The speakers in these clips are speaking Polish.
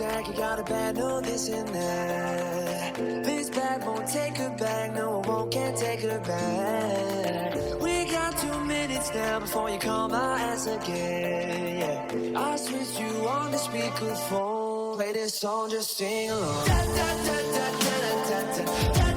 you got a bad, no this and that. This bag won't take her back, no it won't, can't take her back. We got two minutes now before you call my ass again. Yeah. I switched you on the speakerphone, play this song, just sing along. Da, da, da,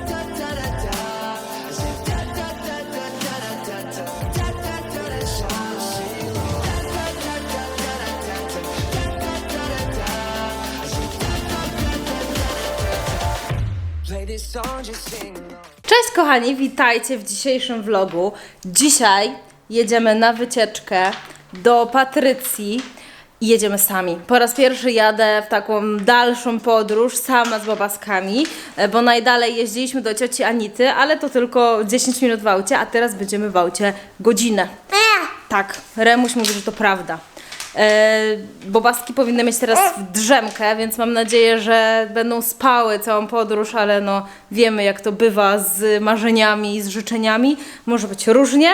Cześć kochani, witajcie w dzisiejszym vlogu. Dzisiaj jedziemy na wycieczkę do Patrycji i jedziemy sami. Po raz pierwszy jadę w taką dalszą podróż sama z bobaskami, e, bo najdalej jeździliśmy do cioci Anity, ale to tylko 10 minut w aucie, a teraz będziemy w aucie godzinę. Tak, Remuś mówi, że to prawda. E, bobaski powinny mieć teraz drzemkę, więc mam nadzieję, że będą spały całą podróż, ale no wiemy jak to bywa z marzeniami i z życzeniami. Może być różnie.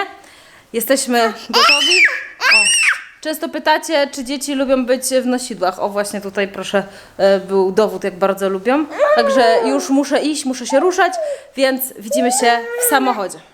Jesteśmy gotowi? O. Często pytacie, czy dzieci lubią być w nosidłach. O właśnie tutaj proszę e, był dowód, jak bardzo lubią. Także już muszę iść, muszę się ruszać, więc widzimy się w samochodzie.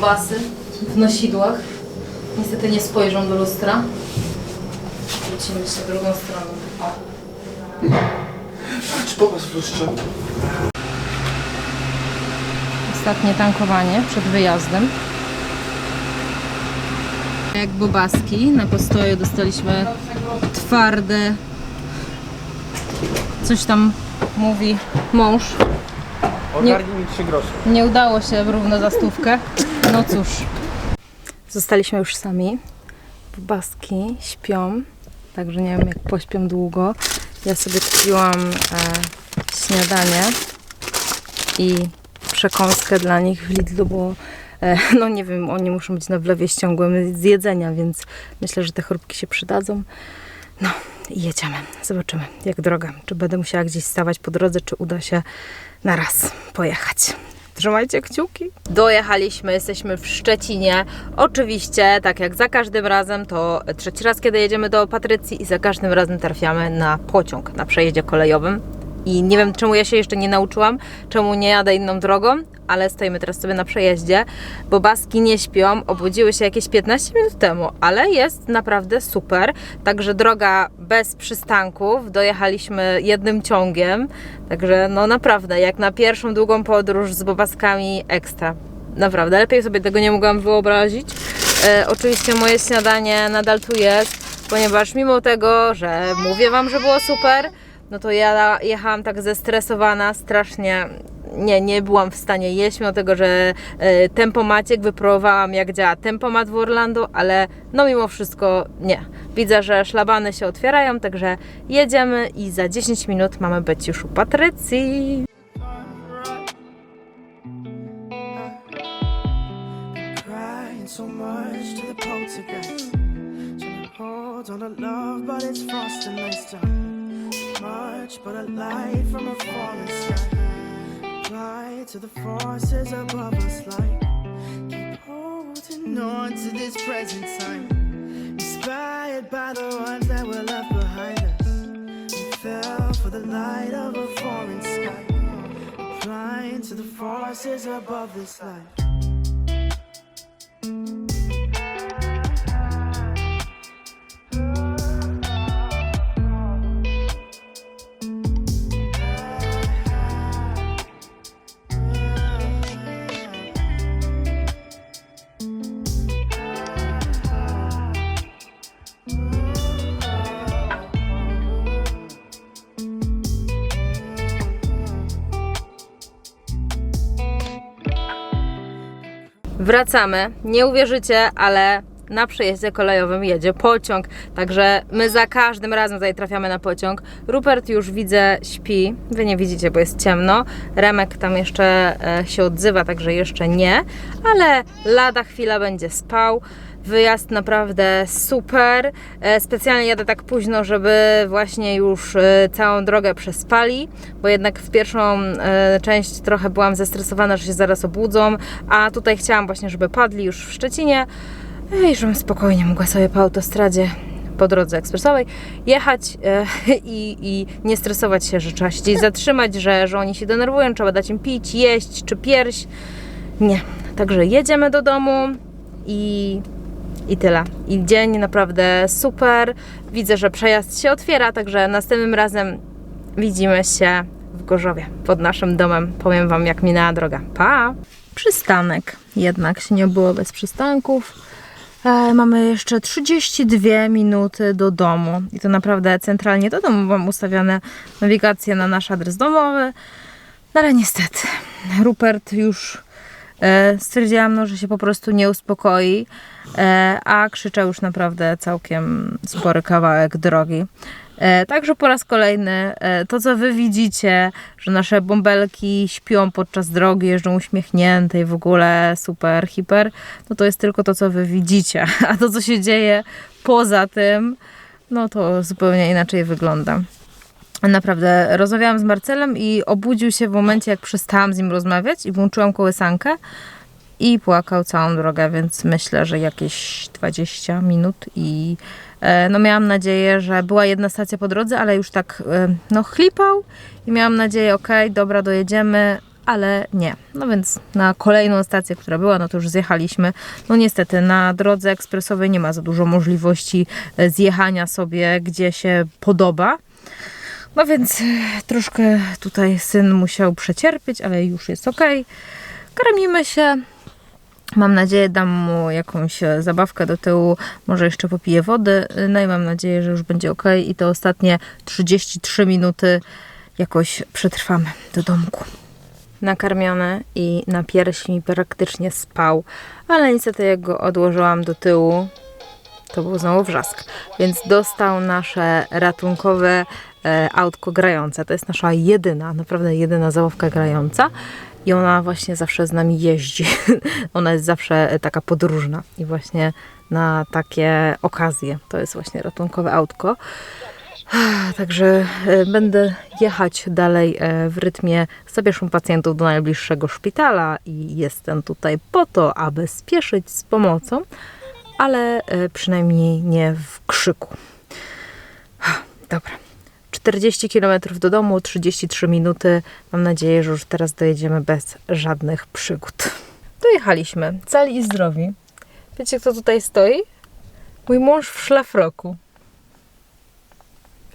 Bobasy w nosidłach. Niestety nie spojrzą do lustra. Wrócimy się drugą stroną. O. Patrz, popatrz w lustrze. Ostatnie tankowanie przed wyjazdem. Jak bobaski na postoju dostaliśmy twarde. Coś tam mówi mąż. Ogarnij mi 3 grosze. Nie udało się równo za stówkę. No cóż. Zostaliśmy już sami. Bobaski śpią, także nie wiem jak pośpią długo. Ja sobie kupiłam e, śniadanie i przekąskę dla nich w Lidlu, bo e, no nie wiem, oni muszą być na wlewie ściągłym z jedzenia, więc myślę, że te chrupki się przydadzą. No i jedziemy. Zobaczymy jak droga. Czy będę musiała gdzieś stawać po drodze, czy uda się na raz pojechać. Trzymajcie kciuki. Dojechaliśmy, jesteśmy w Szczecinie. Oczywiście, tak jak za każdym razem, to trzeci raz, kiedy jedziemy do Patrycji i za każdym razem trafiamy na pociąg na przejeździe kolejowym. I nie wiem, czemu ja się jeszcze nie nauczyłam, czemu nie jadę inną drogą, ale stoimy teraz sobie na przejeździe. Bobaski nie śpią, obudziły się jakieś 15 minut temu, ale jest naprawdę super. Także droga bez przystanków, dojechaliśmy jednym ciągiem. Także no naprawdę, jak na pierwszą długą podróż z bobaskami ekstra. Naprawdę, lepiej sobie tego nie mogłam wyobrazić. E, oczywiście moje śniadanie nadal tu jest, ponieważ mimo tego, że mówię Wam, że było super, no to ja jechałam tak zestresowana, strasznie nie, nie byłam w stanie jeść, mimo tego, że e, tempomaciek wypróbowałam jak działa tempomat w Orlando, ale no mimo wszystko nie. Widzę, że szlabany się otwierają, także jedziemy i za 10 minut mamy być już u Patrycji. Much but a light from a falling sky. Fly to the forces above us, like keep holding on to this present time. Inspired by the ones that were left behind us. We fell for the light of a foreign sky. Flying to the forces above this life. Wracamy. Nie uwierzycie, ale na przejeździe kolejowym jedzie pociąg. Także my za każdym razem tutaj trafiamy na pociąg. Rupert już widzę śpi. Wy nie widzicie, bo jest ciemno. Remek tam jeszcze e, się odzywa, także jeszcze nie. Ale lada chwila będzie spał. Wyjazd naprawdę super. E, Specjalnie jadę tak późno, żeby właśnie już e, całą drogę przespali, bo jednak w pierwszą e, część trochę byłam zestresowana, że się zaraz obudzą, a tutaj chciałam właśnie, żeby padli już w Szczecinie i żebym spokojnie mogła sobie po autostradzie po drodze ekspresowej jechać i, i nie stresować się, że trzeba się gdzieś zatrzymać, że, że oni się denerwują, trzeba dać im pić, jeść czy pierś. Nie. Także jedziemy do domu i i tyle. I dzień naprawdę super. Widzę, że przejazd się otwiera, także następnym razem widzimy się w Gorzowie pod naszym domem. Powiem Wam, jak minęła droga. Pa! Przystanek. Jednak się nie było bez przystanków. E, mamy jeszcze 32 minuty do domu. I to naprawdę centralnie do domu mam ustawione nawigacje na nasz adres domowy. No ale niestety, Rupert już stwierdziłam, no, że się po prostu nie uspokoi, e, a krzyczał już naprawdę całkiem spory kawałek drogi. E, Także po raz kolejny e, to, co wy widzicie, że nasze bąbelki śpią podczas drogi, jeżdżą uśmiechnięte i w ogóle super, hiper, no to jest tylko to, co wy widzicie. A to, co się dzieje poza tym, no to zupełnie inaczej wygląda. Naprawdę rozmawiałam z Marcelem i obudził się w momencie, jak przestałam z nim rozmawiać i włączyłam kołysankę i płakał całą drogę, więc myślę, że jakieś 20 minut i e, no miałam nadzieję, że była jedna stacja po drodze, ale już tak e, no chlipał i miałam nadzieję, okej, dobra, dojedziemy, ale nie. No więc na kolejną stację, która była, no to już zjechaliśmy. No niestety na drodze ekspresowej nie ma za dużo możliwości e, zjechania sobie, gdzie się podoba. No więc e, troszkę tutaj syn musiał przecierpieć, ale już jest ok. Karmimy się. Mam nadzieję, dam mu jakąś e, zabawkę do tyłu, może jeszcze popije wody. E, No i mam nadzieję, że już będzie ok. I te ostatnie 33 minuty jakoś przetrwamy do domku. Nakarmiony i na piersi praktycznie spał, ale niestety jak go odłożyłam do tyłu, to był znowu wrzask. Więc dostał nasze ratunkowe autko grające. To jest nasza jedyna, naprawdę jedyna zabawka grająca. I ona właśnie zawsze z nami jeździ. ona jest zawsze e, taka podróżna. I właśnie na takie okazje to jest właśnie ratunkowe autko. Także e, będę jechać dalej e, w rytmie zabierzą pacjentów do najbliższego szpitala i jestem tutaj po to, aby spieszyć z pomocą, ale e, przynajmniej nie w krzyku. Dobra. 40 km do domu, 33 minuty. Mam nadzieję, że już teraz dojedziemy bez żadnych przygód. Dojechaliśmy, cali i zdrowi. Wiecie, kto tutaj stoi? Mój mąż w szlafroku.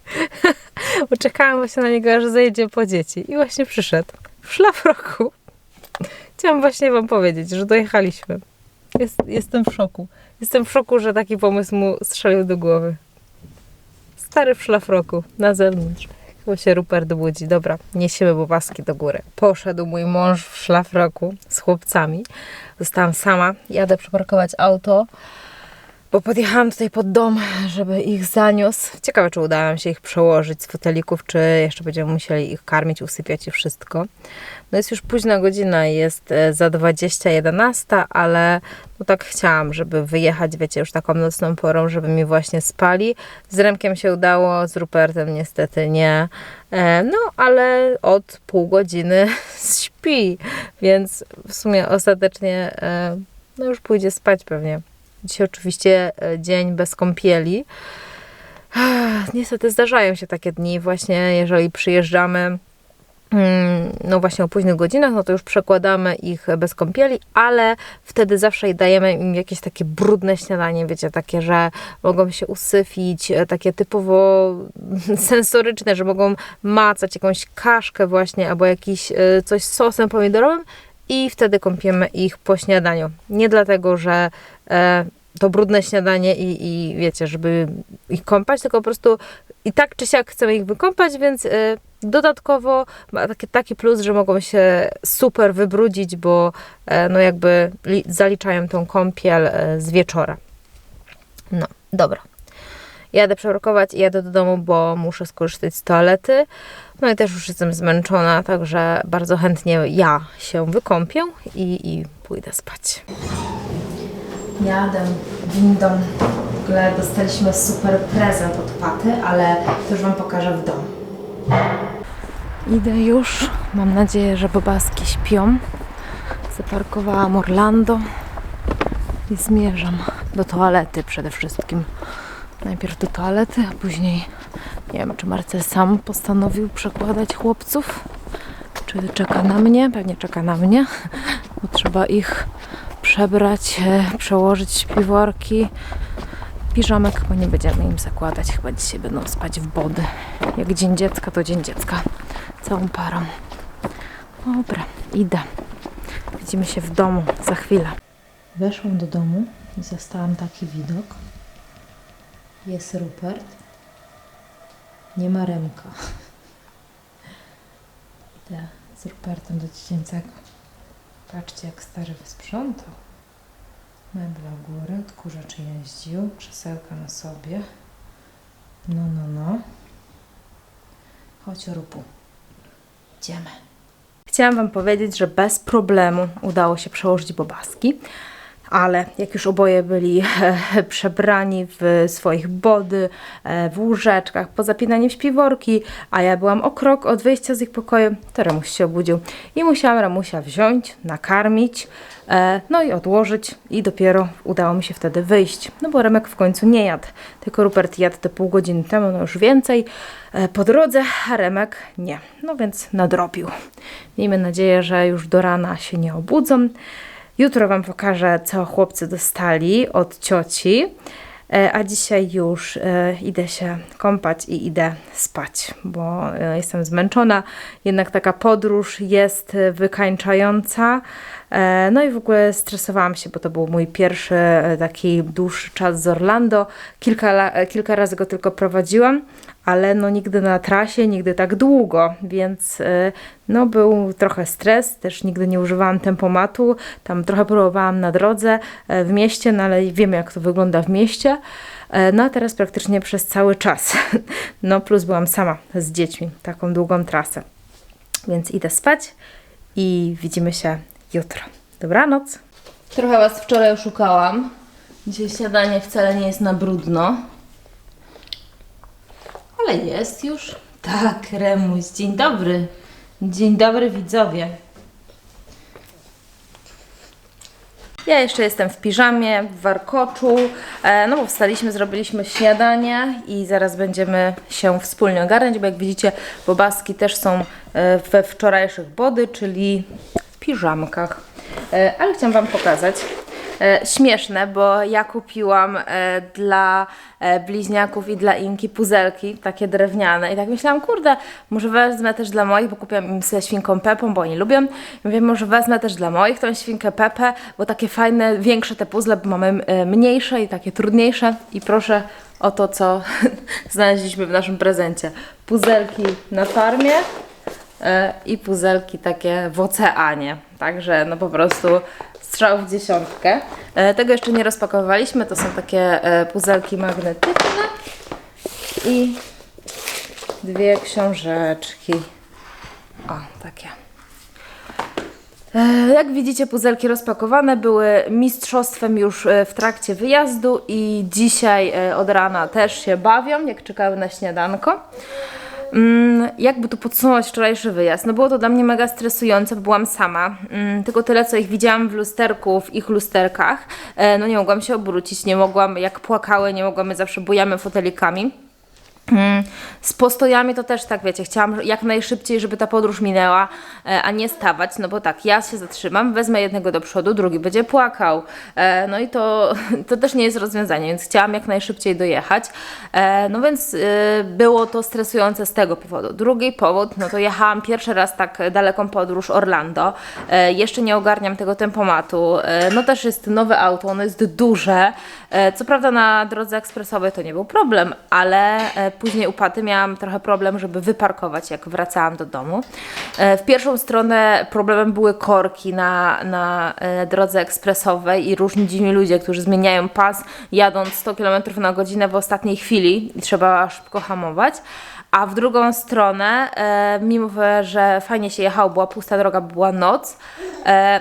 Czekałam właśnie na niego, aż zajedzie po dzieci. I właśnie przyszedł. W szlafroku. Chciałam właśnie Wam powiedzieć, że dojechaliśmy. Jest, jestem w szoku. Jestem w szoku, że taki pomysł mu strzelił do głowy. Stary w szlafroku, na zewnątrz. Chyba się Rupert budzi. Dobra, niesiemy bobaski do góry. Poszedł mój mąż w szlafroku z chłopcami. Zostałam sama. Jadę przeparkować auto, bo podjechałam tutaj pod dom, żeby ich zaniósł. Ciekawe, czy uda nam się ich przełożyć z fotelików, czy jeszcze będziemy musieli ich karmić, usypiać i wszystko. No jest już późna godzina, jest e, za 20.11, ale no tak chciałam, żeby wyjechać, wiecie, już taką nocną porą, żeby mi właśnie spali. Z Remkiem się udało, z Rupertem niestety nie. E, No, ale od pół godziny śpi, więc w sumie ostatecznie e, no już pójdzie spać pewnie. Dzisiaj oczywiście e, dzień bez kąpieli. Niestety zdarzają się takie dni właśnie, jeżeli przyjeżdżamy mm, no właśnie o późnych godzinach, no to już przekładamy ich bez kąpieli, ale wtedy zawsze dajemy im jakieś takie brudne śniadanie, wiecie, takie, że mogą się usyfić, e, takie typowo sensoryczne, że mogą macać jakąś kaszkę właśnie, albo jakiś e, coś z sosem pomidorowym i wtedy kąpiemy ich po śniadaniu. Nie dlatego, że to brudne śniadanie i, i wiecie, żeby ich kąpać, tylko po prostu i tak czy siak chcemy ich wykąpać, więc e, dodatkowo ma taki, taki plus, że mogą się super wybrudzić, bo e, no jakby li, zaliczają tą kąpiel e, z wieczora. No, dobra. Jadę przerokować i jadę do domu, bo muszę skorzystać z toalety. No i też już jestem zmęczona, także bardzo chętnie ja się wykąpię i, i pójdę spać. Jadę windą. W ogóle dostaliśmy super prezent od Paty, ale to już Wam pokażę w domu. Idę już. Mam nadzieję, że bobaski śpią. Zaparkowałam Orlando i zmierzam do toalety przede wszystkim. Najpierw do toalety, a później nie wiem, czy Marcel sam postanowił przekładać chłopców, czy czeka na mnie. Pewnie czeka na mnie, bo trzeba ich przebrać, e, przełożyć śpiworki. Piżamek chyba nie będziemy im zakładać, chyba dzisiaj będą spać w body. Jak dzień dziecka, to dzień dziecka. Całą parą. Dobra, idę. Widzimy się w domu za chwilę. Weszłam do domu i zastałam taki widok. Jest Rupert. Nie ma Remka. Idę z Rupertem do dziecięcego. Patrzcie, jak stary wysprzątał. Meble u góry, odkurzacz jeździł, krzesełka na sobie. No, no, no. Chodź, Rupu. Idziemy. Chciałam Wam powiedzieć, że bez problemu udało się przełożyć bobaski, ale jak już oboje byli e, przebrani w swoich body, e, w łóżeczkach, pozapinani w śpiworki, a ja byłam o krok od wyjścia z ich pokoju, to Remuś się obudził. I musiałam Remusia wziąć, nakarmić, e, no i odłożyć. I dopiero udało mi się wtedy wyjść, no bo Remek w końcu nie jadł, tylko Rupert jadł te pół godziny temu, no już więcej, po drodze, a Remek nie, no więc nadrobił. Miejmy nadzieję, że już do rana się nie obudzą. Jutro Wam pokażę, co chłopcy dostali od cioci. E, A dzisiaj już e, idę się kąpać i idę spać, bo e, jestem zmęczona. Jednak taka podróż jest wykańczająca. E, No i w ogóle stresowałam się, bo to był mój pierwszy e, taki dłuższy czas z Orlando. Kilka, e, kilka razy go tylko prowadziłam, ale no nigdy na trasie, nigdy tak długo, więc no był trochę stres, też nigdy nie używałam tempomatu, tam trochę próbowałam na drodze w mieście, no ale wiemy jak to wygląda w mieście. No a teraz praktycznie przez cały czas. No plus byłam sama z dziećmi, taką długą trasę. Więc idę spać i widzimy się jutro. Dobranoc. Trochę Was wczoraj oszukałam. Dzisiaj śniadanie wcale nie jest na brudno. Ale jest już. Tak, Remuś, dzień dobry. Dzień dobry widzowie. Ja jeszcze jestem w piżamie, w warkoczu, e, no bo wstaliśmy, zrobiliśmy śniadanie i zaraz będziemy się wspólnie ogarniać, bo jak widzicie, bobaski też są e, we wczorajszych body, czyli piżamkach. E, Ale chciałam Wam pokazać. E, śmieszne, bo ja kupiłam e, dla bliźniaków i dla Inki puzelki, takie drewniane i tak myślałam, kurde, może wezmę też dla moich, bo kupiłam im ze świnką Pepą, bo oni lubią. Mówię, może wezmę też dla moich tą świnkę Pepę, bo takie fajne, większe te puzzle, bo mamy mniejsze i takie trudniejsze i proszę o to, co znaleźliśmy w naszym prezencie. Puzelki na farmie, i puzelki takie w oceanie. Także no po prostu strzał w dziesiątkę. E, Tego jeszcze nie rozpakowaliśmy, to są takie e, puzelki magnetyczne i dwie książeczki. O, takie. E, Jak widzicie, puzelki rozpakowane były mistrzostwem już e, w trakcie wyjazdu i dzisiaj e, od rana też się bawią, jak czekały na śniadanko. Mm, jakby tu podsumować wczorajszy wyjazd? No było to dla mnie mega stresujące, bo byłam sama. Mm, tylko tyle, co ich widziałam w lusterku, w ich lusterkach. E, no nie mogłam się obrócić, nie mogłam, jak płakały, nie mogłam, my zawsze bujamy fotelikami. Mm, Z postojami to też tak, wiecie, chciałam jak najszybciej, żeby ta podróż minęła, e, a nie stawać, no bo tak, ja się zatrzymam, wezmę jednego do przodu, drugi będzie płakał, e, no i to, to też nie jest rozwiązanie, więc chciałam jak najszybciej dojechać, e, no więc było to stresujące z tego powodu. Drugi powód, no to jechałam pierwszy raz tak daleką podróż Orlando, jeszcze nie ogarniam tego tempomatu, no też jest nowe auto, ono jest duże, co prawda na drodze ekspresowej to nie był problem, ale później upaty miałam trochę problem, żeby wyparkować, jak wracałam do domu. E, w pierwszą stronę problemem były korki na, na e, drodze ekspresowej i różni dziwni ludzie, którzy zmieniają pas, jadąc 100 km na godzinę w ostatniej chwili i trzeba szybko hamować. A w drugą stronę, e, mimo że fajnie się jechało, była pusta droga, była noc,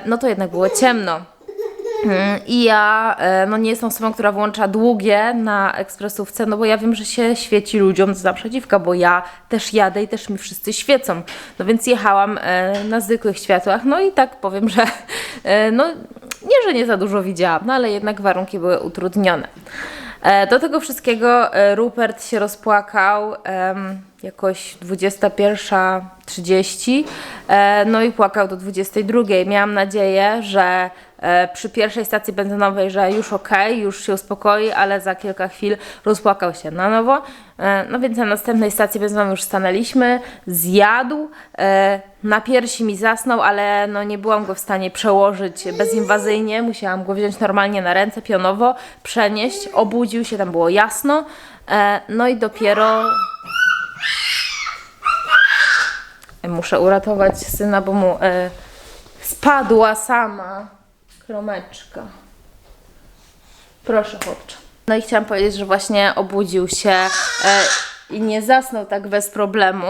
no to jednak było ciemno. Mm, I ja e, no nie jestem osobą, która włącza długie na ekspresówce, no bo ja wiem, że się świeci ludziom z naprzeciwka, bo ja też jadę i też mi wszyscy świecą. No więc jechałam e, na zwykłych światłach, no i tak powiem, że e, no nie, że nie za dużo widziałam, no ale jednak warunki były utrudnione. Do tego wszystkiego Rupert się rozpłakał jakoś 21.30, e, no i płakał do 22.00. Miałam nadzieję, że e, przy pierwszej stacji benzynowej, że już okej, już się uspokoi, ale za kilka chwil rozpłakał się na nowo. E, No więc na następnej stacji benzynowej już stanęliśmy, zjadł, na piersi mi zasnął, ale no nie byłam go w stanie przełożyć bezinwazyjnie, musiałam go wziąć normalnie na ręce, pionowo, przenieść, obudził się, tam było jasno, no i dopiero muszę uratować syna, bo mu e, spadła sama kromeczka. Proszę chłopcze. No i chciałam powiedzieć, że właśnie obudził się e, i nie zasnął tak bez problemu,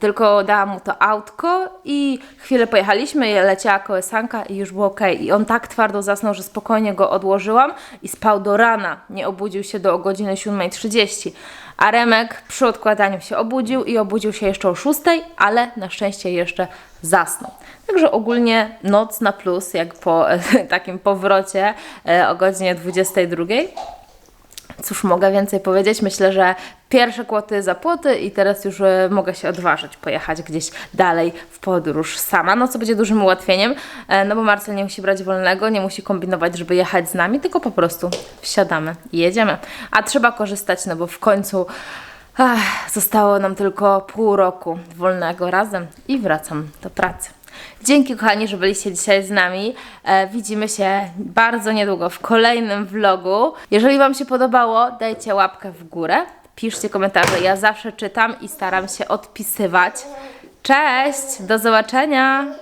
tylko dałam mu to autko i chwilę pojechaliśmy, leciała kołysanka i już było ok. I on tak twardo zasnął, że spokojnie go odłożyłam i spał do rana. Nie obudził się do godziny 7.30. A Remek przy odkładaniu się obudził i obudził się jeszcze o 6, ale na szczęście jeszcze zasnął. Także ogólnie noc na plus, jak po takim powrocie e, o godzinie 22. Cóż mogę więcej powiedzieć? Myślę, że pierwsze kłoty za płoty i teraz już e, mogę się odważyć pojechać gdzieś dalej w podróż sama, no co będzie dużym ułatwieniem, e, no bo Marcel nie musi brać wolnego, nie musi kombinować, żeby jechać z nami, tylko po prostu wsiadamy i jedziemy. A trzeba korzystać, no bo w końcu ach, zostało nam tylko pół roku wolnego razem i wracam do pracy. Dzięki kochani, że byliście dzisiaj z nami. E, widzimy się bardzo niedługo w kolejnym vlogu. Jeżeli Wam się podobało, dajcie łapkę w górę, piszcie komentarze. Ja zawsze czytam i staram się odpisywać. Cześć, do zobaczenia!